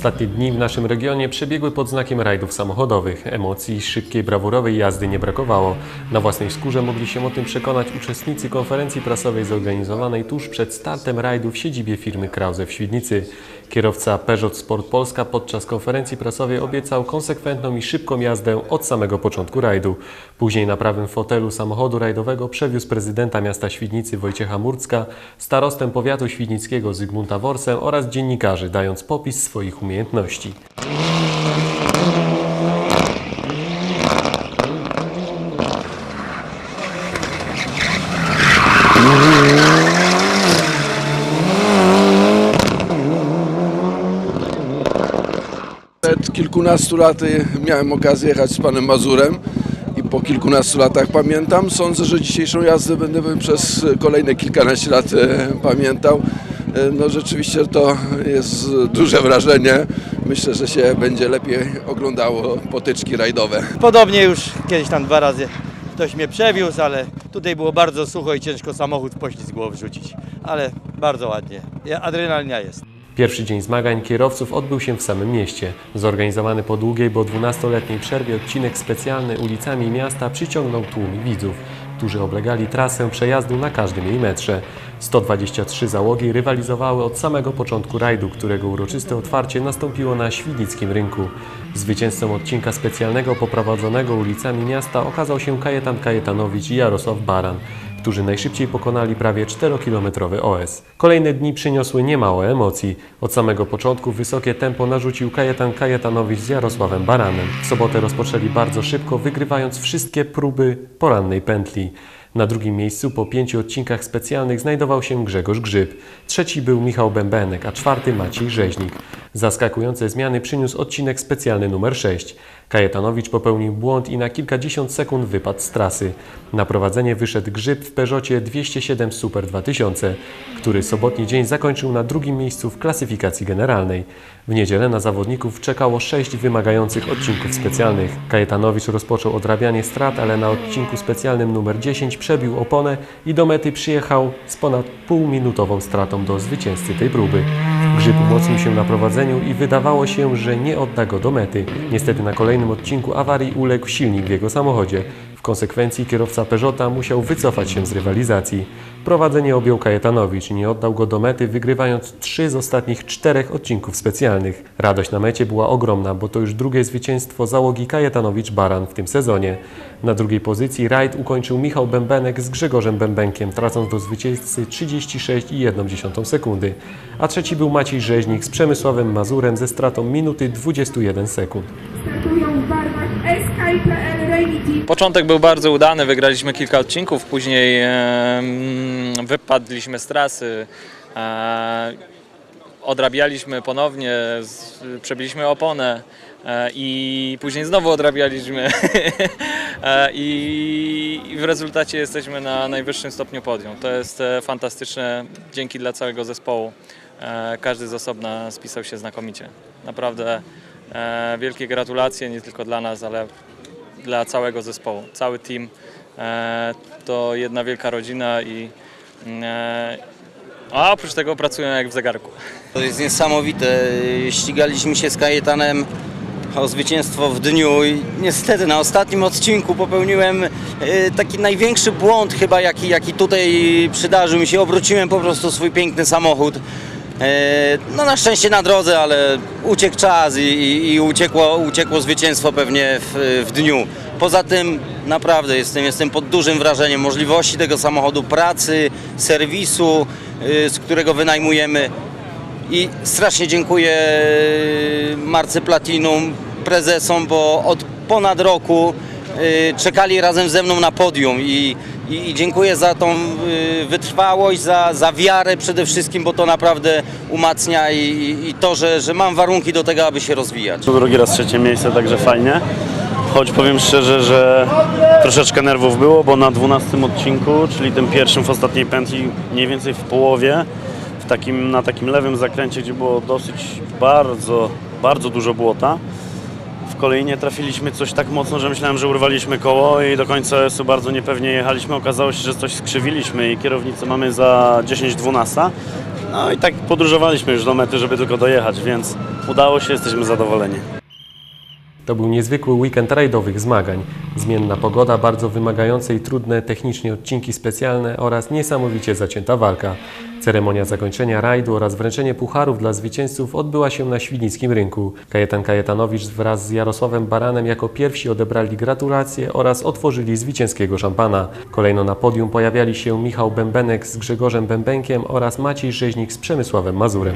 Ostatnie dni w naszym regionie przebiegły pod znakiem rajdów samochodowych. Emocji szybkiej, brawurowej jazdy nie brakowało. Na własnej skórze mogli się o tym przekonać uczestnicy konferencji prasowej zorganizowanej tuż przed startem rajdu w siedzibie firmy Krause w Świdnicy. Kierowca Peugeot Sport Polska podczas konferencji prasowej obiecał konsekwentną i szybką jazdę od samego początku rajdu. Później na prawym fotelu samochodu rajdowego przewiózł prezydenta miasta Świdnicy Wojciecha Murcka, starostę powiatu świdnickiego Zygmunta Worsę oraz dziennikarzy, dając popis swoich umiejętności. Przed kilkunastu laty miałem okazję jechać z panem Mazurem i po kilkunastu latach pamiętam. Sądzę, że dzisiejszą jazdę będę przez kolejne kilkanaście lat e, pamiętał. E, No rzeczywiście to jest duże wrażenie. Myślę, że się będzie lepiej oglądało potyczki rajdowe. Podobnie już kiedyś tam dwa razy ktoś mnie przewiózł, ale tutaj było bardzo sucho i ciężko samochód w poślizg było wrzucić. Ale bardzo ładnie. Adrenalina jest. Pierwszy dzień zmagań kierowców odbył się w samym mieście. Zorganizowany po długiej, bo 12-letniej przerwie odcinek specjalny ulicami miasta przyciągnął tłumy widzów, którzy oblegali trasę przejazdu na każdym jej metrze. 123 załogi rywalizowały od samego początku rajdu, którego uroczyste otwarcie nastąpiło na Świdnickim Rynku. Zwycięzcą odcinka specjalnego poprowadzonego ulicami miasta okazał się Kajetan Kajetanowicz i Jarosław Baran którzy najszybciej pokonali prawie 4-kilometrowy OS. Kolejne dni przyniosły niemało emocji. Od samego początku wysokie tempo narzucił Kajetan Kajetanowicz z Jarosławem Baranem. W sobotę rozpoczęli bardzo szybko, wygrywając wszystkie próby porannej pętli. Na drugim miejscu po pięciu odcinkach specjalnych znajdował się Grzegorz Grzyb. Trzeci był Michał Bębenek, a czwarty Maciej Rzeźnik. Zaskakujące zmiany przyniósł odcinek specjalny numer 6. Kajetanowicz popełnił błąd i na kilkadziesiąt sekund wypadł z trasy. Na prowadzenie wyszedł Grzyb w Peugeotie 207 Super 2000, który sobotni dzień zakończył na drugim miejscu w klasyfikacji generalnej. W niedzielę na zawodników czekało sześć wymagających odcinków specjalnych. Kajetanowicz rozpoczął odrabianie strat, ale na odcinku specjalnym numer 10 przebił oponę i do mety przyjechał z ponad półminutową stratą do zwycięzcy tej próby. Grzyb umocnił się na prowadzeniu i wydawało się, że nie odda go do mety. Niestety na kolejnym odcinku awarii uległ silnik w jego samochodzie. W konsekwencji kierowca Peugeota musiał wycofać się z rywalizacji. Prowadzenie objął Kajetanowicz nie oddał go do mety, wygrywając trzy z ostatnich czterech odcinków specjalnych. Radość na mecie była ogromna, bo to już drugie zwycięstwo załogi Kajetanowicz-Baran w tym sezonie. Na drugiej pozycji rajd ukończył Michał Bębenek z Grzegorzem Bębenkiem, tracąc do zwycięzcy 36,1 sekundy, a trzeci był Maciej Rzeźnik z Przemysławem Mazurem ze stratą minuty 21 sekund. Początek był bardzo udany, wygraliśmy kilka odcinków, później wypadliśmy z trasy, e, odrabialiśmy ponownie, przebiliśmy oponę e, i później znowu odrabialiśmy e, i, w rezultacie jesteśmy na najwyższym stopniu podium. To jest fantastyczne, dzięki dla całego zespołu. Każdy z osobna spisał się znakomicie. Naprawdę wielkie gratulacje nie tylko dla nas, ale dla całego zespołu. Cały team e, to jedna wielka rodzina i e, a oprócz tego pracują jak w zegarku. To jest niesamowite. Ścigaliśmy się z Kajetanem o zwycięstwo w dniu i niestety na ostatnim odcinku popełniłem e, taki największy błąd chyba jaki, jaki tutaj przydarzył mi się. Obróciłem po prostu swój piękny samochód. E, No na szczęście na drodze, ale uciekł czas i, i, i uciekło, uciekło zwycięstwo pewnie w, w dniu. Poza tym naprawdę jestem, jestem pod dużym wrażeniem możliwości tego samochodu, pracy, serwisu, y, z którego wynajmujemy. I strasznie dziękuję Marce Platinum, prezesom, bo od ponad roku y, czekali razem ze mną na podium i, i, i dziękuję za tą y, wytrwałość, za, za wiarę przede wszystkim, bo to naprawdę umacnia i, i, i to, że, że mam warunki do tego, aby się rozwijać. To drugi raz trzecie miejsce, także fajnie. Choć powiem szczerze, że troszeczkę nerwów było, bo na 12 odcinku, czyli tym pierwszym w ostatniej pętli, mniej więcej w połowie, w takim, na takim lewym zakręcie, gdzie było dosyć bardzo, bardzo dużo błota, kolejnie trafiliśmy coś tak mocno, że myślałem, że urwaliśmy koło i do końca S-u bardzo niepewnie jechaliśmy. Okazało się, że coś skrzywiliśmy i kierownicę mamy za 10-12. No i tak podróżowaliśmy już do mety, żeby tylko dojechać, więc Udało się, jesteśmy zadowoleni. To był niezwykły weekend rajdowych zmagań. Zmienna pogoda, bardzo wymagające i trudne technicznie odcinki specjalne oraz niesamowicie zacięta walka. Ceremonia zakończenia rajdu oraz wręczenie pucharów dla zwycięzców odbyła się na Świdnickim Rynku. Kajetan Kajetanowicz wraz z Jarosławem Baranem jako pierwsi odebrali gratulacje oraz otworzyli zwycięskiego szampana. Kolejno na podium pojawiali się Michał Bębenek z Grzegorzem Bębenkiem oraz Maciej Rzeźnik z Przemysławem Mazurem.